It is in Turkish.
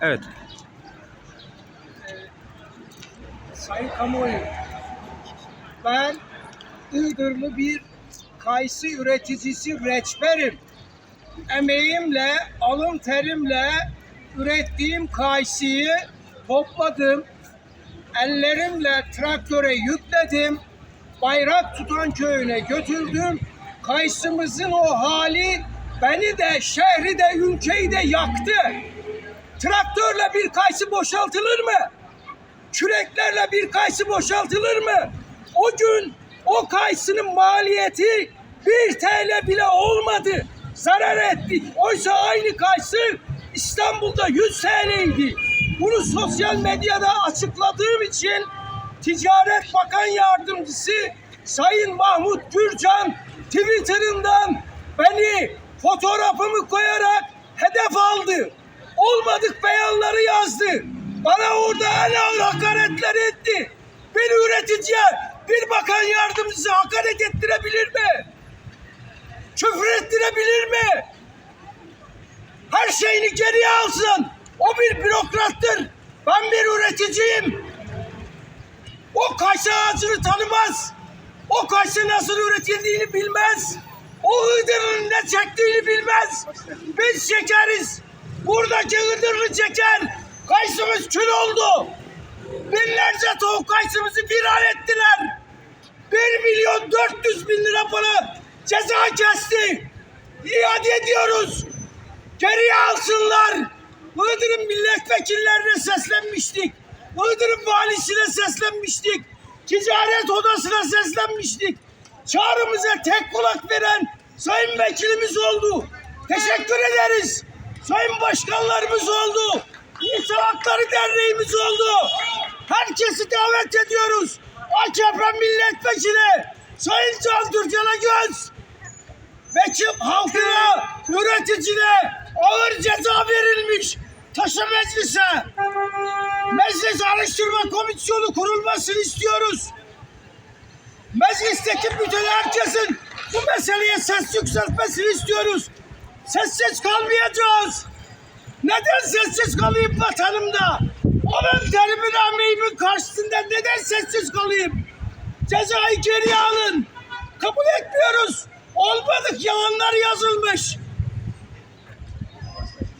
Evet. Sayın kamuoyu, ben Iğdırlı bir kayısı üreticisi reçberim. Emeğimle, alın terimle ürettiğim kayısıyı topladım. Ellerimle traktöre yükledim. Bayrak tutan köyüne götürdüm. Kayısımızın o hali beni de, şehri de, ülkeyi de yaktı. Traktörle bir kayısı boşaltılır mı? küreklerle bir kayısı boşaltılır mı? O gün o kayısının maliyeti bir TL bile olmadı. Zarar ettik. Oysa aynı kayısı İstanbul'da 100 TL'ydi. Bunu sosyal medyada açıkladığım için Ticaret Bakan Yardımcısı Sayın Mahmut Gürcan Twitter'ından beni fotoğrafımı koyarak hedef aldı. Olmadık beyanları yazdı. Bana orada en ağır hakaretler etti. Bir üreticiye bir bakan yardımcısı hakaret ettirebilir mi? Küfür ettirebilir mi? Her şeyini geriye alsın. O bir bürokrattır. Ben bir üreticiyim. O kayısı ağacını tanımaz. O kayısı nasıl üretildiğini bilmez. O Iğdır'ın ne çektiğini bilmez. Biz çekeriz. Buradaki Iğdırlı çeker. Kayısımız kül oldu. Binlerce tavuk kayısımızı viran ettiler. 1 milyon 400 bin lira para ceza kesti. İade ediyoruz. Geriye alsınlar. Iğdır'ın milletvekillerine seslenmiştik. Iğdır'ın valisine seslenmiştik. Ticaret odasına seslenmiştik. Çağrımıza tek kulak veren sayın vekilimiz oldu. Teşekkür ederiz. Sayın başkanlarımız oldu. İnsan Hakları Derneğimiz oldu. Herkesi davet ediyoruz. AKP milletvekili Sayın Can Türkan'a göz vekil halkına, üreticine ağır ceza verilmiş. Taşı meclise. Meclis Araştırma Komisyonu kurulmasını istiyoruz. Meclisteki bütün herkesin bu meseleye ses yükseltmesini istiyoruz. Sessiz kalmayacağız. Neden sessiz kalayım vatanımda? Onun terimin emeğimin karşısında neden sessiz kalayım? Cezayı geri alın. Kabul etmiyoruz. Olmadık yalanlar yazılmış.